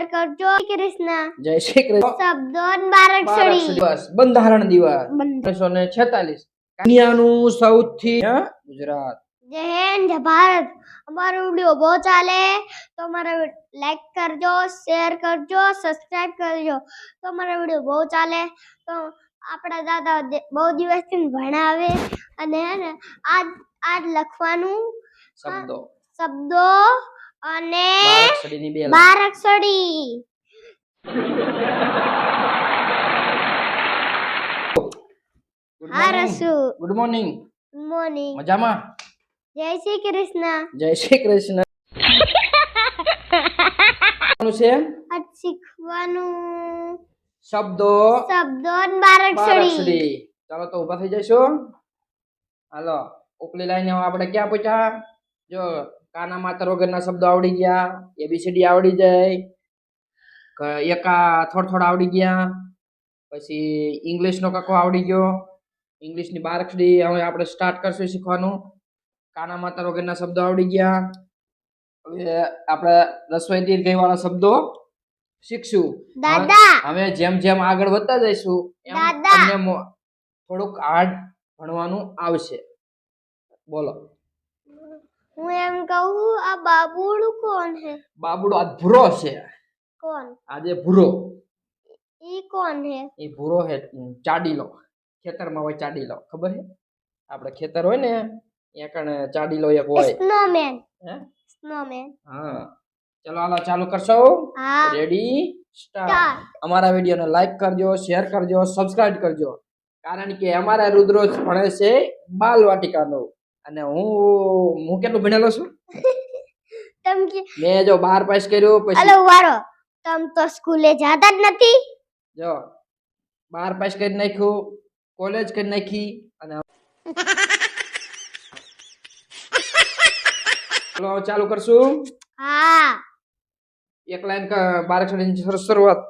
Share કરજો. કૃષ્ણ. જય શ્રી કૃષ્ણ. શબ્દોન બારક્ષણી દિવસ. બંધારણ દિવસ. બંધ. ઓગણીસો ને છેતાલીસ. દુનિયાનું સૌથી ગુજરાત. જય હિન્દ જય ભારત. અમારો વીડિયો બહુ ચાલે. તો અમારો લાઈક કરજો શેર કરજો સબસ્ક્રાઇબ કરજો. તો અમારો વીડિયો બહુ ચાલે. તો આપણા દાદા બહુ દિવસથી ભણાવે અને હે ને આજ આજ લખવાનું. શબ્દો. શબ્દો અને બાળકસડીની બે લાઈન. બારકસડી હા રસુ ગુડ મોર્નિંગ મોર્નિંગ મજામાં? જય શ્રી કૃષ્ણ. જય શ્રી કૃષ્ણ. છે? આજ શીખવાનું. શબ્દો. શબ્દો બાળકસડી ચાલો તો ઊભા થઈ જઈશું. હાલો ઉપલી લાઈને આપણે ક્યાં પહોંચ્યા? જો કાના માતર વગરના શબ્દો આવડી ગયા એબીસીડી આવડી જાય એકા થોડા થોડા આવડી ગયા પછી ઇંગ્લિશનો કકો આવડી ગયો ઇંગ્લિશની બારકસડી હવે આપણે સ્ટાર્ટ કરશું શીખવાનું. કાના માતર વગરના શબ્દો આવડી ગયા. હવે આપણે રસોઈ દીર ગઈવાળા શબ્દો શીખશું. દાદા! હવે જેમ જેમ આગળ વધતા જઈશું એમ તમને થોડુંક હાર્ડ ભણવાનું આવશે. બોલો. હું એમ કહું આ બાબુડું કોણ છે? બાબુડો આ ભૂરો છે. કોણ? આજે ભૂરો. ઈ કોણ છે? એ ભૂરો હે ચાડીલો. ખેતરમાં હોય ચાડીલો. ખબર છે? આપણે ખેતર હોય ને ત્યાં કણ ચાડીલો એક હોય. સ્નોમેન. હે? સ્નોમેન. હા. ચલો હાલો ચાલુ કરશો. હા. રેડી સ્ટાર્ટ અમારા વિડીયોને લાઈક કરજો શેર કરજો સબસ્ક્રાઇબ કરજો. કારણ કે અમારા રુદ્રોજ ભણે છે બાલ વાટિકાનું અને હું હું કેટલું ભણેલો છું? તમ કે મેં જો બાર પાસ કર્યું પછી હલો વારો. તમ તો સ્કૂલે જાતા જ નથી. જો બાર પાસ કરી નાખ્યું કોલેજ કરી નાખી અને ચલો ચાલુ કરશું. હા. એક લાઈન બાર શરૂઆત.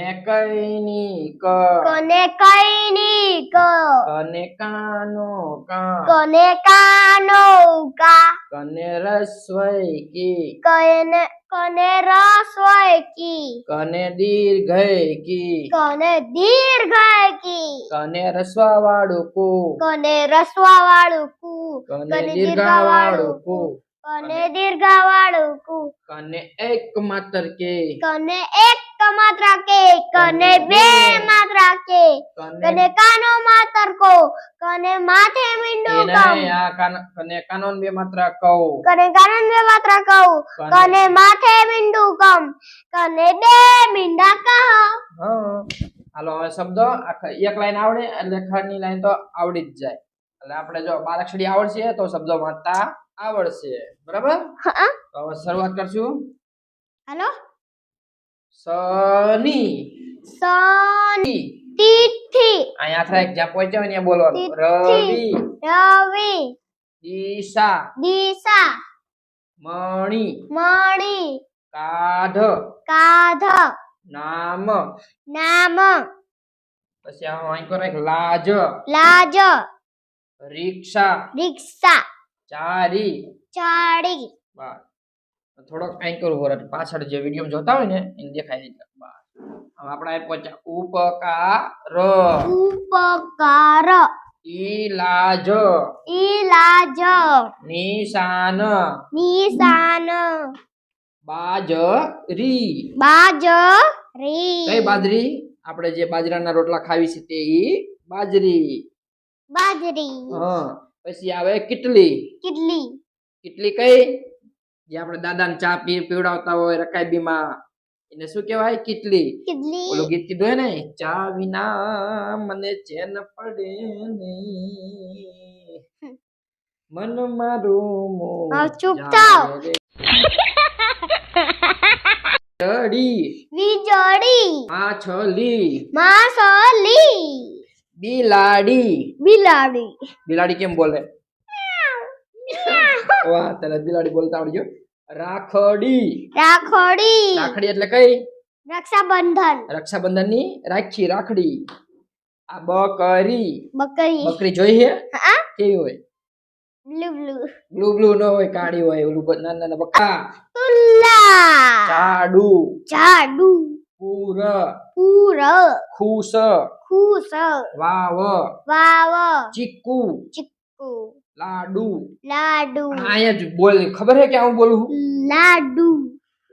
અને કઈ ની ક? કને કઈ ની કો? કને કાનો કા? કને કાનો કા? કને રસ્વઈ કી? કને કને રસ્વઈ કી? કને દીર્ઘઈ કી? કને દીર્ઘ કી? કને રસ્વા વાળું કુ? કને રસ્વા વાળું કુ? કને દીર્ઘા વાળું કુ? કોને દીર્ઘવાળું કુ? કને એક માત્ર કે? કને એક માત્ર કે? કને બે માત્ર કે? કને કને માત્ર કો? કને માથે મીંડો કમ? આ કને કાનોન બે માત્ર કહો? કને કાનન બે માત્ર કહો? કને માથે મીંડો કમ? કને બે મીંડા કહો? હાલો હવે શબ્દો એક લાઈન આવડે એટલે ખરની લાઈન તો આવડી જ જાય. એટલે આપણે જો બારાક્ષરી આવડશે તો શબ્દો વાંચતા આવડશે બરાબર હા તો હવે શરૂઆત કરશું હાલો સની સોન ઈ. તિથિ અહીંયા થાય જ્યાં પહોંચ્યા હોય ત્યાં બોલવાનું તિથિ. રવિ રવિ દિશા દિશા મણિ મણિ કાઢ કાધ નામ નામ પછી આ વાંકો રાખ લાજ લાજ રિક્ષા રિક્ષા ચારી. ચાડી બસ. થોડોક કંઈક કરવું પાછળ જે વીડિયો જોતા હોય ને એને દેખાય છે બસ. હવે આપણે અહીં પહોંચ્યા. ઉપકાર. ઉપકાર. ઈલાજ. ઈલાજ. નિશાન. નિશાન. બાજરી. બાજરી. કઈ બાજરી? આપણે જે બાજરાના રોટલા ખાવી છે તે ઈ બાજરી. બાજરી. હા. પછી આવે કિટલી. કેટલી. કિટલી કઈ? જે આપણે દાદાને ચા પી પીવડાવતા હોય રકાબીમાં. એને શું કહેવાય? કિટલી. ઓલું ગીત કીધું ને? ચા વિના મને ચેન પડે નહીં. મન મારું ચૂપ રે. ચડી. વીજળી. માછલી. માછલી. બિલાડી. બિલાડી. બિલાડી કેમ બોલે? વાહ તને બિલાડી બોલતા આવડી ગયો રાખડી. રાખોડી. રાખડી એટલે કઈ? રક્ષાબંધન. રક્ષાબંધનની રાખી રાખડી. આ બકરી. બકરી. બકરી જોઈ હે? હા. કેવી હોય? Blue blue. બ્લુ બ્લુ ન હોય કાળી હોય ઓલું નાના નાના બકા. તુલ્લા ચાડુ જાડુ. પૂર પૂર ખુશ ખુશ વાવ. વાવ. ચીકુ ચીકુ લાડુ. લાડુ. અહીંયા જ બોલ ખબર હે કે હું બોલું લાડુ.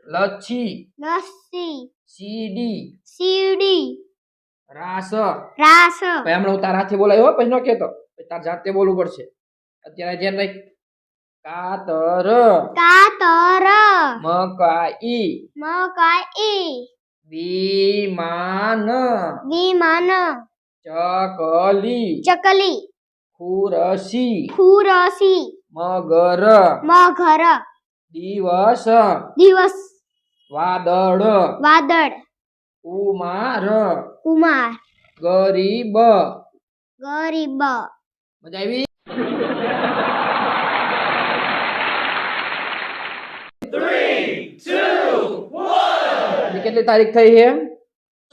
લચ્છી લસ્સી. સીડી સીડી રાસ. રાસ. ભાઈ હમણાં હું તારા હાથે બોલાયો હો, પછી ન પછી તાર જાતે બોલવું પડશે. અત્યારે ધ્યાન રાખ કાતર. કાતર. મકાઈ. મકાઈ. વિમાન. વિમાન. ચકલી. ચકલી. ખુરશી. ખુરશી. મગર. મગર. દિવસ. દિવસ. વાદળ. વાદળ. કુમાર. કુમાર. ગરીબ. ગરીબ. મજા આવી? આજે કેટલી તારીખ થઈ છે?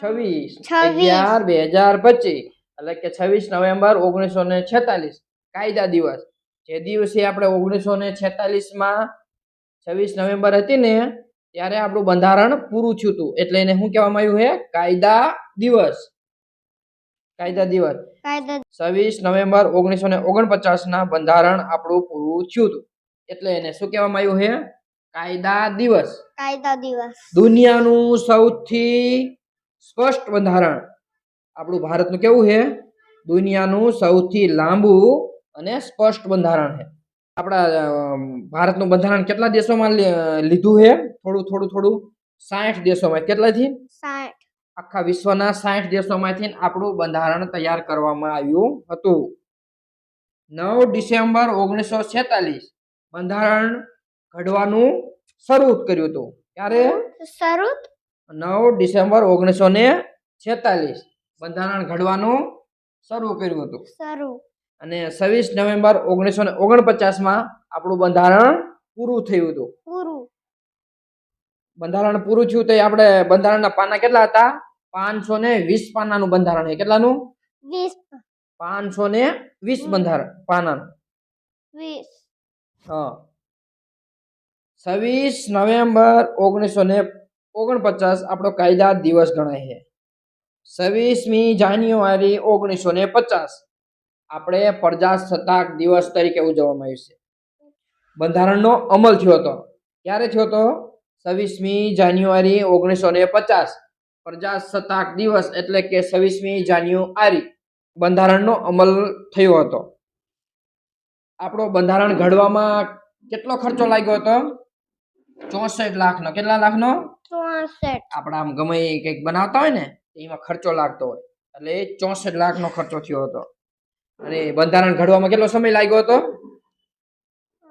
છવ્વીસ. અગિયાર બે હજાર પચીસ. એટલે કે છવ્વીસ નવેમ્બર ઓગણીસો ને છેતાલીસ. કાયદા દિવસ. જે દિવસે આપણે ઓગણીસો ને છેતાલીસમાં છવ્વીસ નવેમ્બર હતી ને ત્યારે આપણું બંધારણ પૂરું થયું હતું. એટલે એને શું કહેવામાં આવ્યું છે? કાયદા દિવસ. કાયદા દિવસ. છવ્વીસ નવેમ્બર ઓગણીસો ને ઓગણપચાસ ના બંધારણ આપણું પૂરું થયું હતું. એટલે એને શું કહેવામાં આવ્યું છે? કાયદા દિવસ. કાયદા દિવસ. દુનિયાનું સૌથી સ્પષ્ટ બંધારણ આપણું ભારતનું કેવું છે? દુનિયાનું સૌથી લાંબુ અને સ્પષ્ટ બંધારણ છે. આપણા ભારતનું બંધારણ કેટલા દેશોમાં લીધું છે? થોડું થોડું થોડું. સાઠ દેશોમાં. કેટલાથી? સાઠ. આખા વિશ્વના સાઠ દેશોમાંથી આપણું બંધારણ તૈયાર કરવામાં આવ્યું હતું. નવ ડિસેમ્બર ઓગણીસો છેતાલીસ બંધારણ ઘડવાનું શરૂ કર્યું હતું. ક્યારે? શરૂ નવ ડિસેમ્બર ઓગણીસો ને છેતાલીસ. બંધારણ ઘડવાનું શરૂ કર્યું હતું. શરૂ. અને છવ્વીસ નવેમ્બર ઓગણીસો ને ઓગણપચાસમાં આપણું બંધારણ પૂરું થયું હતું. પૂરું. બંધારણ પૂરું થયું તો આપણે બંધારણના પાના કેટલા હતા? પાંચસો ને વીસ પાનાનું બંધારણ છે. કેટલાનું? વીસ. પાંચસો ને વીસ બંધારણ પાનાનું. વીસ. હા. છવ્વીસ નવેમ્બર ઓગણીસો ને ઓગણપચાસ આપણો કાયદા દિવસ ગણાય છે. છવ્વીસમી જાન્યુઆરી ઓગણીસો ને પચાસ આપણે પ્રજાસત્તાક દિવસ તરીકે ઉજવવામાં આવ્યું છે. બંધારણનો અમલ થયો હતો. ક્યારે થયો હતો? છવ્વીસમી જાન્યુઆરી ઓગણીસો ને પચાસ પ્રજાસત્તાક દિવસ એટલે કે છવ્વીસમી જાન્યુઆરી બંધારણનો અમલ થયો હતો. આપણો બંધારણ ઘડવામાં કેટલો ખર્ચો લાગ્યો હતો? ચોસઠ લાખનો. કેટલા લાખનો? ચોસઠ. આપણે આમ ગમે કંઈક બનાવતા હોય ને એમાં ખર્ચો લાગતો હોય. એટલે ચોસઠ લાખનો ખર્ચો થયો હતો. અને બંધારણ ઘડવામાં કેટલો સમય લાગ્યો હતો?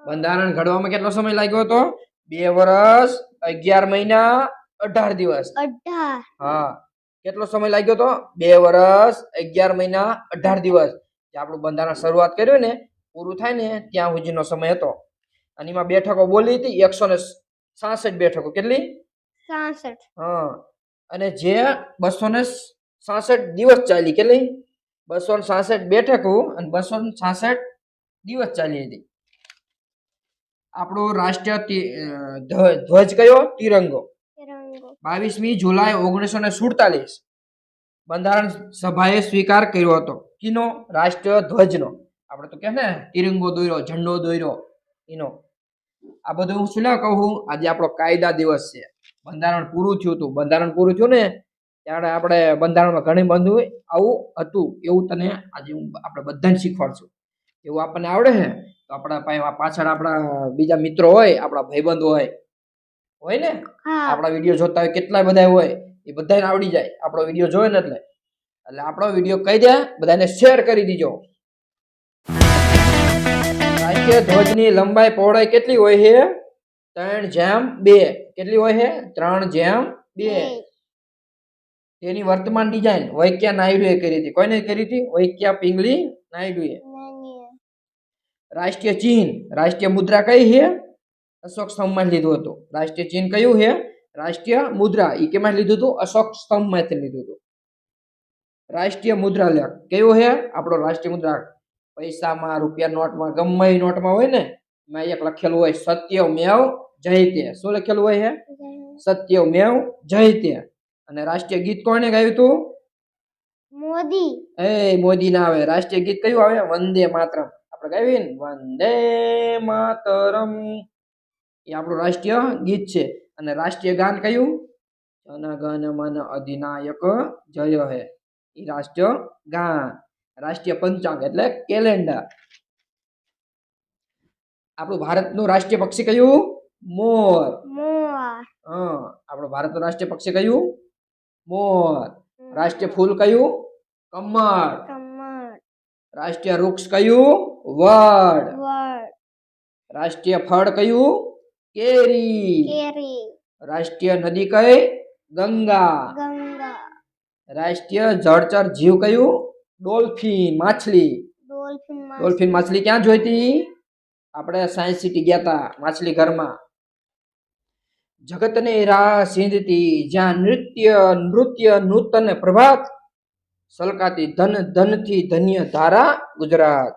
બંધારણ ઘડવામાં કેટલો સમય લાગ્યો હતો? બે વર્ષ અગિયાર મહિના અઢાર દિવસ. અઢાર. હા. કેટલો સમય લાગ્યો હતો? બે વર્ષ અગિયાર મહિના અઢાર દિવસ. જે આપણું બંધારણ શરૂઆત કર્યું ને પૂરું થાય ને ત્યાં સુધીનો સમય હતો. અને એમાં બેઠકો બોલી હતી એકસો ને સાસઠ બેઠકો કેટલી? સાસઠ. હા. અને જે બસો ને સાસઠ દિવસ ચાલી કેટલી? બસો ને સાસઠ બેઠકો અને બસો ને સાસઠ દિવસ ચાલી હતી. આપણો રાષ્ટ્રીય ધ્વજ કયો? તિરંગો. તિરંગો. બાવીસમી જુલાઈ ઓગણીસો ને સુડતાલીસ. બંધારણ સભાએ સ્વીકાર કર્યો હતો. કિનો? રાષ્ટ્રીય ધ્વજનો. આપણે તો કે ને તિરંગો દોર્યો ઝંડો દોર્યો એનો આ બધું હું શું ના કહું આજે આપણો કાયદા દિવસ છે. બંધારણ પૂરું થયું હતું. બંધારણ પૂરું થયું ને ત્યારે આપણે બંધારણમાં ઘણી બધું આવું હતું. એવું તને આજે હું આપણે બધાને શીખવાડશું. એવું આપણને આવડે છે? તો આપણા પાછળ આપણા બીજા મિત્રો હોય આપણા ભાઈબંધ હોય હોય ને? આપણા વીડિયો જોતા હોય કેટલા બધા હોય એ બધાને આવડી જાય. આપણો વીડિયો જોવે ને એટલે. એટલે આપણો વીડિયો કહી દે બધાને શેર કરી દીજો. રાષ્ટ્રીય ધ્વજની લંબાઈ પહોળાઈ કેટલી હોય છે? ત્રણ જેમ બે. કેટલી હોય છે? ત્રણ જેમ બે. તેની વર્તમાન ડિઝાઇન વૈક્યા નાયડુએ કરી હતી. કોઈને કરી હતી? વૈક્યા પિંગલી નાયડુએ. રાષ્ટ્રીય ચિહ્ન. રાષ્ટ્રીય મુદ્રા કઈ છે? અશોક સ્તંભમાં લીધું હતું. રાષ્ટ્રીય ચિહ્ન કયું છે? રાષ્ટ્રીય મુદ્રા. એ કેમાં લીધું હતું? અશોક સ્તંભમાંથી લીધું હતું. રાષ્ટ્રીય મુદ્રા લેખ કયો છે? આપણો રાષ્ટ્રીય મુદ્રા પૈસામાં રૂપિયા નોટમાં ગમે એ નોટમાં હોય ને એમાં એક લખેલું હોય સત્ય મેવ જયતે શું લખેલું હોય હે? સત્યમેવ જયતે અને રાષ્ટ્રીય ગીત કોણે ગાયું તું? મોદી. એ મોદી ના આવે. રાષ્ટ્રીય ગીત કયું આવે? વંદે માતરમ. આપણે ગાયું ને વંદે માતરમ. એ આપણું રાષ્ટ્રીય ગીત છે. અને રાષ્ટ્રીય ગાન કયું? જનગણ મન અધિનાયક જય હે. એ રાષ્ટ્રીય ગાન. રાષ્ટ્રીય પંચાંગ એટલે કેલેન્ડર. આપણું ભારતનું રાષ્ટ્રીય પક્ષી કયું? મોર. મોર. હા આપણું ભારતનું રાષ્ટ્રીય પક્ષી કયું? મોર. રાષ્ટ્રીય ફૂલ કયું? કમળ. કમળ. રાષ્ટ્રીય વૃક્ષ કયું? વડ. વડ. રાષ્ટ્રીય ફળ કયું? કેરી. કેરી. રાષ્ટ્રીય નદી કઈ? ગંગા. ગંગા. રાષ્ટ્રીય જળચર જીવ કયું? ડોલ્ફિન માછલી. ડોલ્ફિન માછલી. ક્યાં જોઈતી? આપણે સાયન્સ સિટી ગયા તા માછલી ઘરમાં. જગતને રાહ સિંધતી જ્યાં નૃત્ય નૃત્ય નૂતન પ્રભાત સલકાતી ધન ધનથી ધન્ય ધારા ગુજરાત.